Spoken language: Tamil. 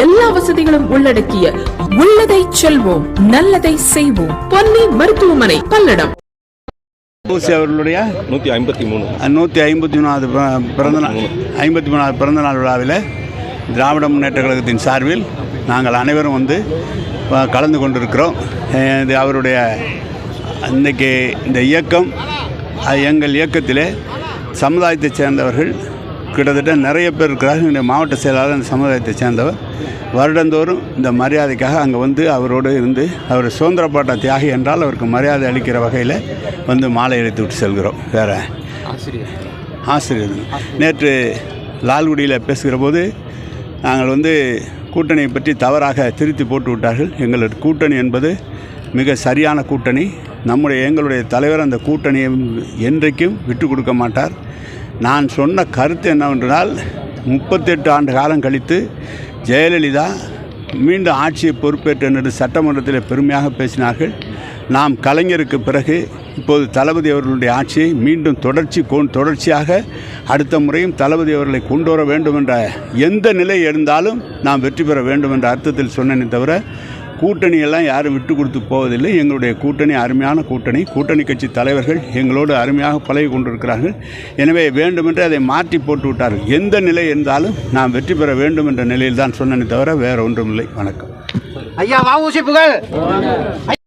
எல்லா வசதிகளும் உள்ளடக்கிய உள்ளதை செல்வோம் நல்லதை செய்வோம். பொன்னி மருத்துவமனை பல்லடம். ஊசி அவர்களுடைய? நூற்றி ஐம்பத்தி மூணு. நூற்றி ஐம்பத்தி மூணாவது பிறந்த நாள் ஐம்பத்தி மூணாவது பிறந்த நாள் விழாவில் திராவிட முன்னேற்ற கழகத்தின் சார்பில் நாங்கள் அனைவரும் வந்து கலந்து கொண்டிருக்கிறோம். இது அவருடைய இன்றைக்கி இந்த இயக்கம் அது எங்கள் இயக்கத்திலே சமுதாயத்தைச் சேர்ந்தவர்கள் கிட்டத்தட்ட நிறைய பேர் இருக்கிறார்கள். இந்த மாவட்ட செயலாளர் இந்த சமுதாயத்தைச் சேர்ந்தவர். வருடந்தோறும் இந்த மரியாதைக்காக அங்கே வந்து அவரோடு இருந்து அவர் சுதந்திர போராட்ட தியாகி என்றால் அவருக்கு மரியாதை அளிக்கிற வகையில் வந்து மாலை அளித்து விட்டு செல்கிறோம். வேறு ஆசிரியர். நேற்று லால்குடியில் பேசுகிற போது நாங்கள் வந்து கூட்டணியை பற்றி தவறாக திருத்தி போட்டு விட்டார்கள். எங்களது கூட்டணி என்பது மிக சரியான கூட்டணி. நம்முடைய எங்களுடைய தலைவர் அந்த கூட்டணியை என்றைக்கும் விட்டு கொடுக்க மாட்டார். நான் சொன்ன கருத்து என்னவென்றால் முப்பத்தெட்டு ஆண்டு காலம் கழித்து ஜெயலலிதா மீண்டும் ஆட்சியை பொறுப்பேற்று என்று சட்டமன்றத்தில் பெருமையாக பேசினார்கள். நாம் கலைஞருக்கு பிறகு இப்போது தளபதி அவர்களுடைய ஆட்சியை மீண்டும் தொடர்ச்சி தொடர்ச்சியாக அடுத்த முறையும் தளபதி அவர்களை கொண்டு வர வேண்டும் என்ற எந்த நிலை இருந்தாலும் நாம் வெற்றி பெற வேண்டும் என்ற அர்த்தத்தில் சொன்னேனே தவிர கூட்டணியெல்லாம் யாரும் விட்டு கொடுத்து போவதில்லை. எங்களுடைய கூட்டணி அருமையான கூட்டணி. கூட்டணி கட்சி தலைவர்கள் எங்களோடு அருமையாக பழகி கொண்டிருக்கிறார்கள். எனவே வேண்டுமென்று அதை மாற்றி போட்டு விட்டார்கள். எந்த நிலை இருந்தாலும் நாம் வெற்றி பெற வேண்டும் என்ற நிலையில் தான் சொன்னேனே தவிர வேறு ஒன்றுமில்லை. வணக்கம். ஐயா வாவூசி புகழ்.